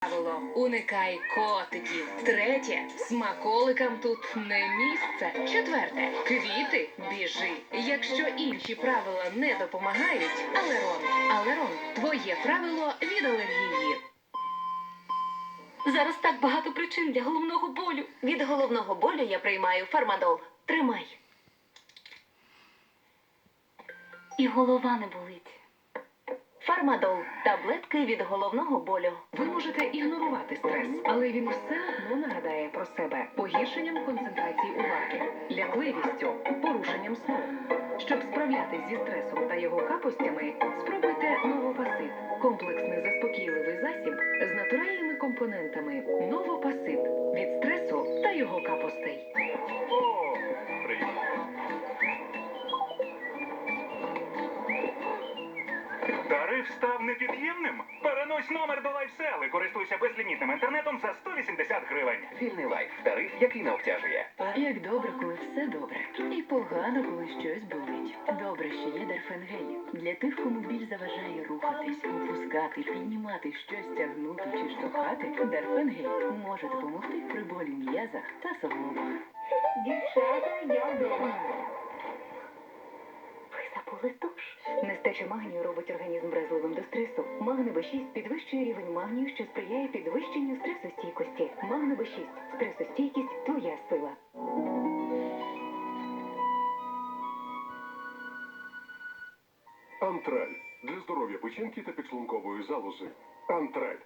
Правило уникай котиків. Третє смаколикам тут не місце. Четверте квіти біжи. Якщо інші правила не допомагають, алерон. Алерон твоє правило від алергії. Зараз так багато причин для головного болю. Від головного болю я приймаю фармадол. Тримай. І голова не болить. Фармадол таблетки від головного болю. Ви можете ігнорувати стрес, але він все одно нагадає про себе погіршенням концентрації уваги, лякливістю, порушенням сну. Щоб справлятись зі стресом та його капостями, спробуйте новопасит комплексний заспокійливий засіб з натуральними компонентами. Новопасит Тариф став непід'ємним? Перенось номер до лайфсел і користуйся безлімітним інтернетом за 180 гривень. Вільний лайф тариф, який не обтяжує. Як добре, коли все добре. І погано, коли щось болить. Добре, що є Дарфенгель. Для тих, кому біль заважає рухатись, опускати, піднімати щось, тягнути чи штовхати, Дарфенгель може допомогти при болі м'язах та суглобах. Ви Нестача магнію робить організм вразливим до стресу. Магне Б6 підвищує рівень магнію, що сприяє підвищенню стресостійкості. Магне Б6 стресостійкість твоя сила. Антраль для здоров'я печінки та підшлункової залози. Антраль.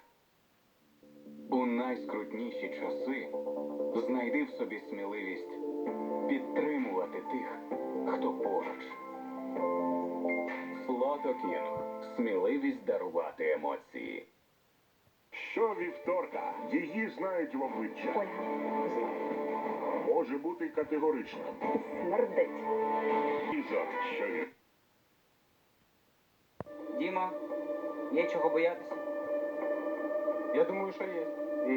У найскрутніші часи знайди в собі сміливість підтримувати тих, хто поруч. Флотокін. Сміливість дарувати емоції. Що вівторка? Її знають в обличчя. Може бути категорично. Смердить. Ізо, що є. Діма, є чого боятися? Я думаю, що є. І